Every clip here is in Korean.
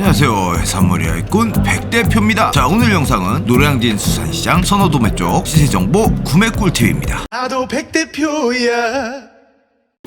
안녕하세요. 해산물이 알꾼 백대표입니다. 자 오늘 영상은 노량진 수산시장 선호도매 쪽 시세정보 구매 꿀팁입니다. 나도 백대표야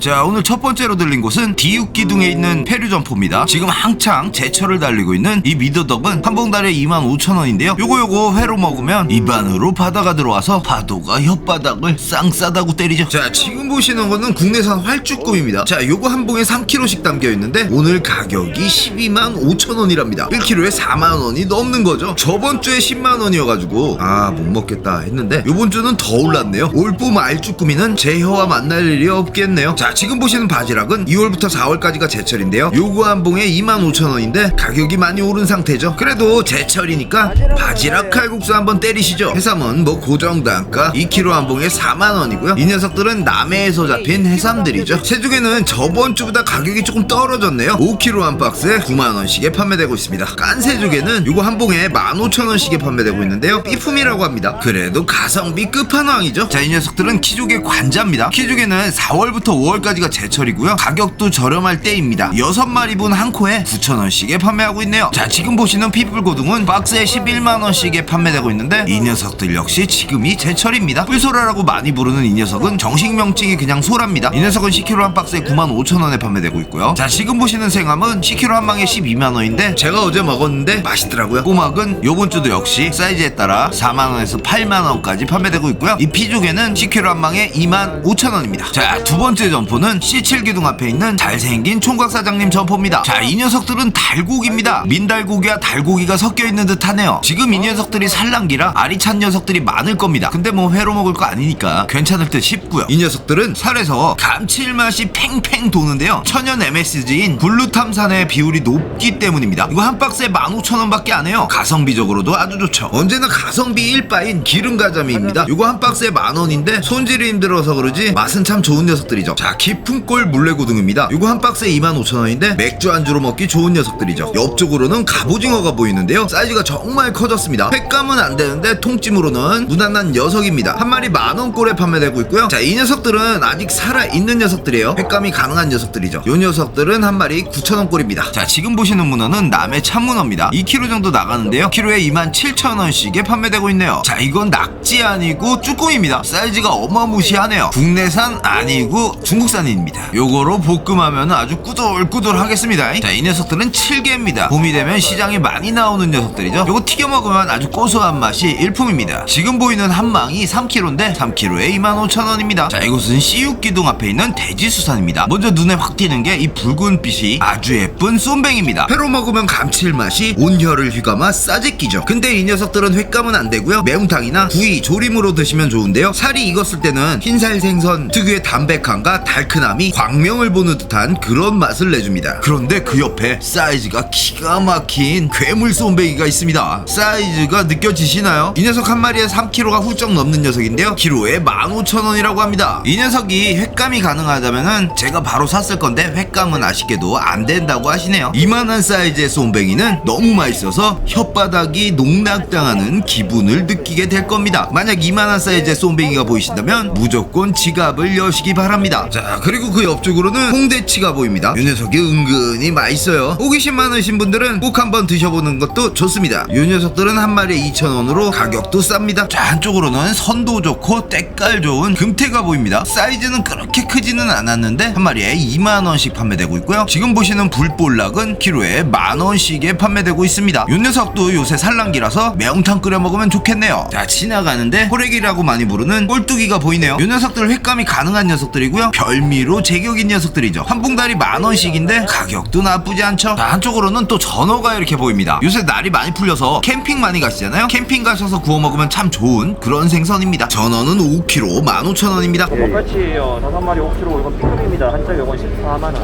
자 오늘 첫 번째로 들린 곳은 디육기둥에 있는 페류점포입니다. 지금 한창 제철을 달리고 있는 이 미더덕은 한 봉다리에 25,000원인데요. 요거 요거 회로 먹으면 입안으로 바다가 들어와서 파도가 혓바닥을 쌍싸다고 때리죠. 자 지금 보시는 거는 국내산 활쭈꿈입니다. 자 요거 한 봉에 3kg씩 담겨 있는데 오늘 가격이 12만 5천원이랍니다. 1kg에 4만원이 넘는 거죠. 저번 주에 10만원이어가지고 아 못 먹겠다 했는데 요번 주는 더 올랐네요. 올봄 알쭈꾸미는 제 혀와 만날 일이 없겠네요 자 지금 보시는 바지락은 2월부터 4월까지가 제철인데요. 요거 한 봉에 25,000원인데 가격이 많이 오른 상태죠. 그래도 제철이니까 바지락 칼국수 한번 때리시죠. 해삼은 뭐 고정 단가 2kg 한 봉에 4만원이고요. 이 녀석들은 남해에서 잡힌 해삼들이죠. 새조개는 저번 주보다 가격이 조금 떨어졌네요. 5kg 한 박스에 9만원씩에 판매되고 있습니다. 깐새조개는 요거 한 봉에 15,000원씩에 판매되고 있는데요. 삐품이라고 합니다. 그래도 가성비 끝판왕이죠. 자 이 녀석들은 키조개 관자입니다. 키조개는 4월부터 5월 까지가 제철이고요. 가격도 저렴할 때입니다. 6마리분 한 코에 9,000원씩에 판매하고 있네요. 자 지금 보시는 피플고등은 박스에 11만원씩에 판매되고 있는데 이 녀석들 역시 지금이 제철입니다. 뿔소라라고 많이 부르는 이 녀석은 정식 명칭이 그냥 소라입니다. 이 녀석은 10kg 한 박스에 95,000원에 판매되고 있고요. 자 지금 보시는 생함은 10kg 한 방에 12만원인데 제가 어제 먹었는데 맛있더라고요. 꼬막은 요번 주도 역시 사이즈에 따라 4만원에서 8만원까지 판매되고 있고요. 이 피조개는 10kg 한 방에 2만 5천원입니다. 자 두 번째 점 포는 C7기둥 앞에 있는 잘생긴 총각 사장님 점포입니다. 자 이 녀석들은 달고기입니다. 민달고기와 달고기가 섞여 있는 듯하네요. 지금 이 녀석들이 산란기라 알이 찬 녀석들이 많을 겁니다. 근데 뭐 회로 먹을 거 아니니까 괜찮을 듯 싶고요. 이 녀석들은 살에서 감칠맛이 팽팽 도는데요. 천연 MSG인 글루탐산의 비율이 높기 때문입니다. 이거 한 박스에 15,000원밖에 안 해요. 가성비적으로도 아주 좋죠. 언제나 가성비 일바인 기름가자미입니다. 이거 한 박스에 만원인데 손질이 힘들어서 그러지 맛은 참 좋은 녀석들이죠. 자 깊은골 물레고등입니다. 이거 한 박스에 25,000원인데 맥주 안주로 먹기 좋은 녀석들이죠. 옆쪽으로는 갑오징어가 보이는데요. 사이즈가 정말 커졌습니다. 횟감은 안 되는데 통찜으로는 무난한 녀석입니다. 한 마리 만원꼴에 판매되고 있고요. 자 이 녀석들은 아직 살아있는 녀석들이에요. 횟감이 가능한 녀석들이죠. 이 녀석들은 한 마리 9,000원꼴입니다. 자 지금 보시는 문어는 남해 참문어입니다. 2kg 정도 나가는데요. 키로에 27,000원씩에 판매되고 있네요. 자 이건 낙지 아니고 쭈꾸미입니다. 사이즈가 어마무시하네요. 국내산 아니고 중국 산입니다. 요거로 볶음하면 아주 꾸들꾸들 하겠습니다. 자 이 녀석들은 7개입니다. 봄이 되면 시장에 많이 나오는 녀석들이죠. 요거 튀겨 먹으면 아주 고소한 맛이 일품입니다. 지금 보이는 한 망이 3kg인데 3kg에 25,000원입니다. 자 이곳은 C6기둥 앞에 있는 돼지수산입니다. 먼저 눈에 확 띄는 게 이 붉은 빛이 아주 예쁜 쏨뱅입니다. 회로 먹으면 감칠맛이 온 혀를 휘감아 싸제끼죠. 근데 이 녀석들은 횟감은 안 되고요. 매운탕이나 구이 조림으로 드시면 좋은데요. 살이 익었을 때는 흰살 생선 특유의 담백함과 달큰함이 광명을 보는 듯한 그런 맛을 내줍니다. 그런데 그 옆에 사이즈가 기가 막힌 괴물 쏨뱅이가 있습니다. 사이즈가 느껴지시나요? 이 녀석 한 마리에 3kg가 훌쩍 넘는 녀석인데요. 키로에 15,000원이라고 합니다. 이 녀석이 횟감이 가능하다면은 제가 바로 샀을 건데 횟감은 아쉽게도 안 된다고 하시네요. 이만한 사이즈의 쏨뱅이는 너무 맛있어서 혓바닥이 농락당하는 기분을 느끼게 될 겁니다. 만약 이만한 사이즈의 쏨뱅이가 보이신다면 무조건 지갑을 여시기 바랍니다. 자 그리고 그 옆쪽으로는 홍대치가 보입니다. 이 녀석이 은근히 맛있어요. 호기심 많으신 분들은 꼭 한번 드셔보는 것도 좋습니다. 이 녀석들은 한 마리에 2,000원으로 가격도 쌉니다. 자 한쪽으로는 선도 좋고 때깔 좋은 금태가 보입니다. 사이즈는 그렇게 크지는 않았는데 한 마리에 2만원씩 판매되고 있고요. 지금 보시는 불볼락은 키로에 만원씩에 판매되고 있습니다. 이 녀석도 요새 산란기라서 매운탕 끓여 먹으면 좋겠네요. 자 지나가는데 호래기라고 많이 부르는 꼴뚜기가 보이네요. 이 녀석들 횟감이 가능한 녀석들이고요. 별 미로 제격인 녀석들이죠 한 봉다리 만 원씩인데 가격도 나쁘지 않죠 자 한쪽으로는 또 전어가 이렇게 보입니다 요새 날이 많이 풀려서 캠핑 많이 가시잖아요 캠핑 가셔서 구워 먹으면 참 좋은 그런 생선입니다 전어는 5kg 15,000원입니다 똑같이요. 다섯 마리 5kg 이건 B급입니다. 한짝 요건 14만 원.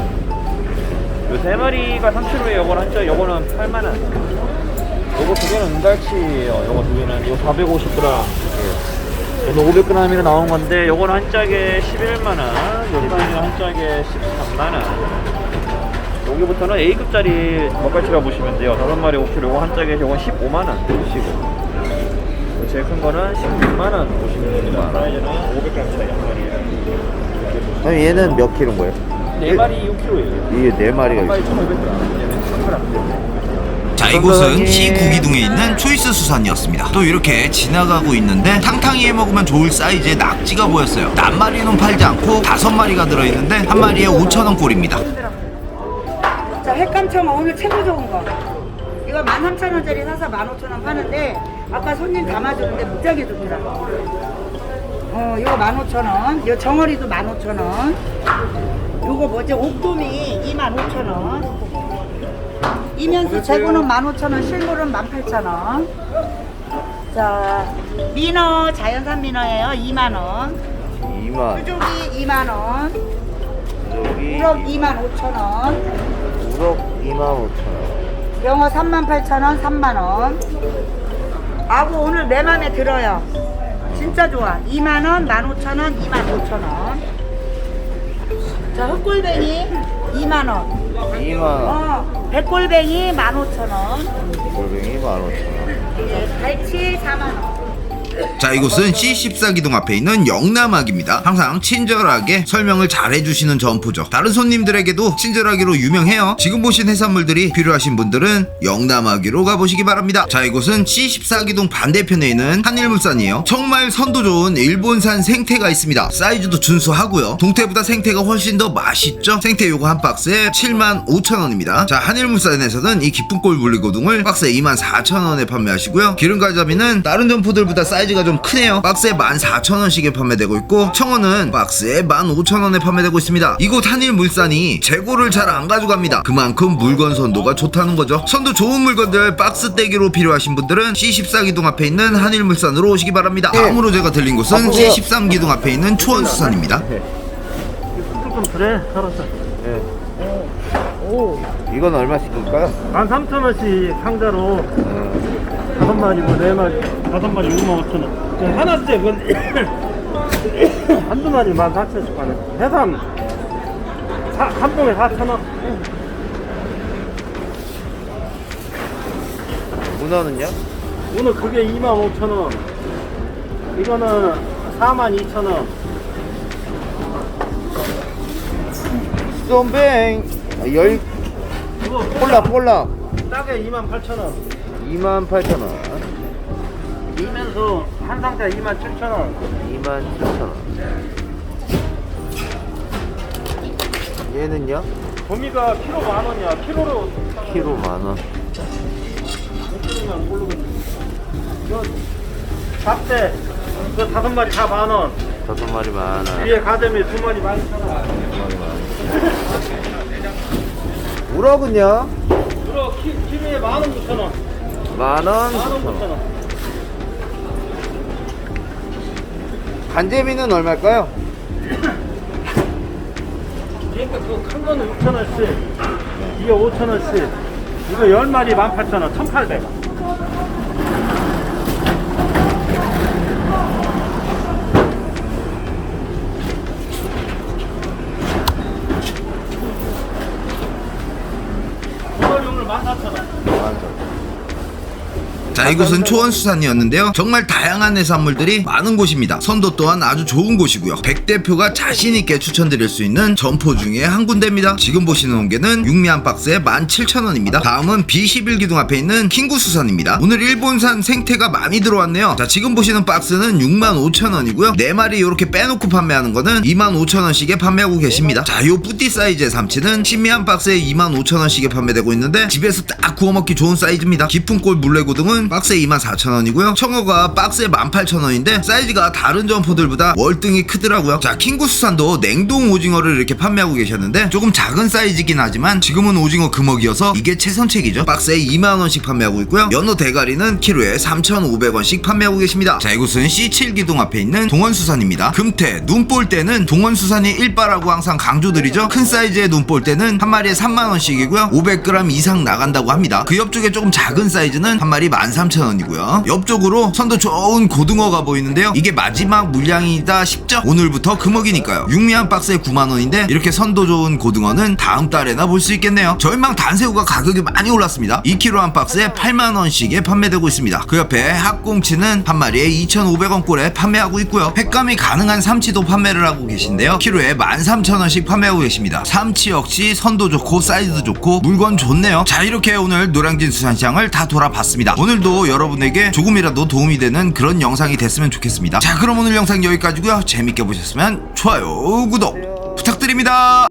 요세 마리가 3kg에 요건 한 짝, 요거는 8만 원. 요거 두 개는 은갈치예요. 요거 두 개는 요 450g. 요거 500g이라 나온 건데 요거는 한 짝에 11만 원. 요 사이즈는 한 짝에 13만 원. 여기부터는 A급짜리 먹갈치가 보시면 돼요. 다섯 마리 5kg 요거 한 짝에 요건 15만 원 보시고. 제일 큰 거는 16만 원 보시면 됩니다. 사이즈는 500g 차이 한 마리에. 아니 얘는 몇 킬로인 거예요? 네 마리 6kg예요. 이게 네 마리가 한 마리 있어. 1,500g. 얘는 1000g. 이곳은 C9기둥에 있는 초이스 수산이었습니다. 또 이렇게 지나가고 있는데 탕탕이에 먹으면 좋을 사이즈의 낙지가 보였어요. 낱마리는 팔지 않고 다섯 마리가 들어있는데 한 마리에 5천 원 꼴입니다. 자, 횟감청어 오늘 최고 좋은 거. 이거 13,000원짜리 사서 15,000원 파는데 아까 손님 담아주는데 무지하게 좋더라고. 어, 이거 15,000원. 이거 정어리도 15,000원. 요거 뭐지? 옥돔이 25,000원. 이면수 재고는 15,000원, 실물은 18,000원. 자, 민어, 자연산 민어예요. 2만원. 2만 수족이 2만원. 여기 우럭 25,000원. 우럭 2만 5천 원 영어 38,000원, 3만원. 아구 오늘 내 맘에 들어요. 진짜 좋아. 2만원, 15,000원, 25,000원. 자, 흑골뱅이 2만원. 2만 어, 백골뱅이 15,000원. 골뱅이 1만 5천 원 예, 갈치 4만원. 자 이곳은 C14 기둥 앞에 있는 영남학입니다. 항상 친절하게 설명을 잘 해주시는 점포죠. 다른 손님들에게도 친절하기로 유명해요. 지금 보신 해산물들이 필요하신 분들은 영남학으로 가보시기 바랍니다. 자 이곳은 C14 기둥 반대편에 있는 한일물산이에요. 정말 선도 좋은 일본산 생태가 있습니다. 사이즈도 준수하고요. 동태보다 생태가 훨씬 더 맛있죠? 생태 요거 한 박스에 7만 5천 원입니다. 자 한일물산에서는 이 기쁜골 물리고둥을 박스에 2만 4천 원에 판매하시고요. 기름가자미는 다른 점포들보다 사이즈 가 좀 크네요. 박스에 1만 4천원씩에 판매되고 있고 청어는 박스에 1만 5천원에 판매되고 있습니다. 이곳 한일물산이 재고를 잘 안 가져갑니다. 그만큼 물건 선도가 좋다는 거죠. 선도 좋은 물건들 박스 떼기로 필요하신 분들은 C14 기둥 앞에 있는 한일물산으로 오시기 바랍니다. 다음으로 제가 들린 곳은 C13 기둥 앞에 있는 초원수산입니다. 조금 그래 살았어. 네. 이건 얼마씩일까요? 13,000원씩 상자로. 어, 다섯 마리고 네 마리. 다섯 마리 6만 5천 원. 하나째 그건 한두 마리 14,000원씩 하네. 해삼. 사, 한 봉에 4,000원. 문어는요? 오늘 그게 2만 5천 원. 이거는 4만 2천 원. 쏨뱅. 아, 열. 이거 폴라 폴라. 싸게 2만 8천 원 2만 8천 원 이면서 한 상자 2만 7천 원 2만 7천 원 얘는요? 도미가 키로 만 원이야 키로로 키로 만원 키로면 모르겠네 이거 잡대 그 다섯 마리 다 만 원. 다섯 마리 만원 위에 가자미 두 마리 만 이천 원. 만원 우럭은요? 그리고 키, 키로에 만 원, 구천 원. 만원 만 원, 9천 구천 원 원. 간재미는 얼마일까요? 그러니까 그큰 거는 6천 원씩. 이게 5천 원씩. 이거 열 마리 만 팔천 원, 천팔백. 두 마리 오늘 만 사천 원. 자 이곳은 초원수산이었는데요. 정말 다양한 해산물들이 많은 곳입니다. 선도 또한 아주 좋은 곳이고요. 백 대표가 자신있게 추천드릴 수 있는 점포 중에 한 군데입니다. 지금 보시는 온게는 육미 한 박스에 17,000원입니다. 다음은 B11기둥 앞에 있는 킹구수산입니다. 오늘 일본산 생태가 많이 들어왔네요. 자 지금 보시는 박스는 65,000원이고요. 네마리 이렇게 빼놓고 판매하는 거는 25,000원씩에 판매하고 계십니다. 자 요 뿌띠 사이즈의 삼치는 신미 한 박스에 25,000원씩에 판매되고 있는데 집에서 딱 구워 먹기 좋은 사이즈입니다. 깊은 꼴 물레고등은 박스에 24,000원이고요. 청어가 박스에 18,000원인데 사이즈가 다른 점포들보다 월등히 크더라고요. 자 킹구수산도 냉동 오징어를 이렇게 판매하고 계셨는데 조금 작은 사이즈긴 하지만 지금은 오징어 금어기여서 이게 최선책이죠. 박스에 2만원씩 판매하고 있고요. 연어 대가리는 키로에 3,500원씩 판매하고 계십니다. 자 이곳은 C7기둥 앞에 있는 동원수산입니다. 금태 눈볼 때는 동원수산이 일바라고 항상 강조드리죠. 큰 사이즈의 눈볼 때는 한 마리에 3만원씩이고요. 500g 이상 나간다고 합니다. 그 옆쪽에 조금 작은 사이즈는 한 마리 13,000원 이고요. 옆쪽으로 선도 좋은 고등어가 보이는데요. 이게 마지막 물량이다 싶죠? 오늘부터 금어기니까요. 육미 한 박스에 9만원인데 이렇게 선도 좋은 고등어는 다음 달에나 볼 수 있겠네요. 저희망 단새우가 가격이 많이 올랐습니다. 2kg 한 박스에 8만원씩에 판매되고 있습니다. 그 옆에 학꽁치는 한 마리에 2,500원 꼴에 판매하고 있고요. 횟감이 가능한 삼치도 판매를 하고 계신데요. 키로에 13,000원씩 판매하고 계십니다. 삼치 역시 선도 좋고 사이즈 좋고 물건 좋네요. 자 이렇게 오늘 노량진 수산시장을 다 돌아봤습니다. 오늘도 여러분에게 조금이라도 도움이 되는 그런 영상이 됐으면 좋겠습니다. 자 그럼 오늘 영상 여기까지고요. 재밌게 보셨으면 좋아요, 구독 부탁드립니다.